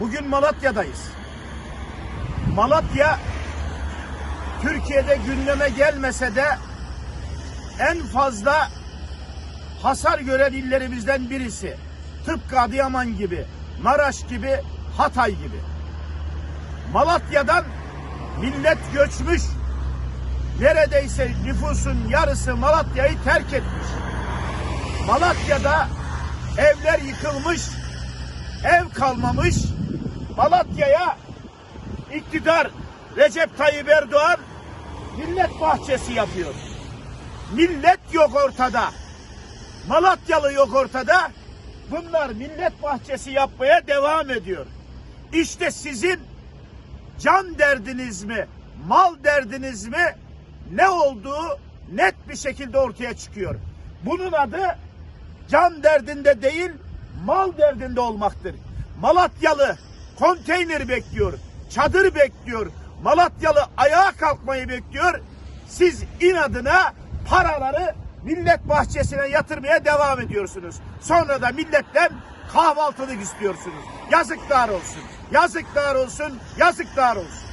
Bugün Malatya'dayız. Malatya Türkiye'de gündeme gelmese de en fazla hasar gören illerimizden birisi. Tıpkı Adıyaman gibi, Maraş gibi, Hatay gibi. Malatya'dan millet göçmüş. Neredeyse nüfusun yarısı Malatya'yı terk etmiş. Malatya'da evler yıkılmış, kalmamış. Malatya'ya iktidar Recep Tayyip Erdoğan millet bahçesi yapıyor. Millet yok ortada. Malatyalı yok ortada. Bunlar millet bahçesi yapmaya devam ediyor. İşte sizin can derdiniz mi, mal derdiniz mi ne olduğu net bir şekilde ortaya çıkıyor. Bunun adı can derdinde değil, mal derdinde olmaktır. Malatyalı konteyner bekliyor, çadır bekliyor. Malatyalı ayağa kalkmayı bekliyor. Siz inadına paraları millet bahçesine yatırmaya devam ediyorsunuz. Sonra da milletten kahvaltılık istiyorsunuz. Yazıklar olsun. Yazıklar olsun. Yazıklar olsun.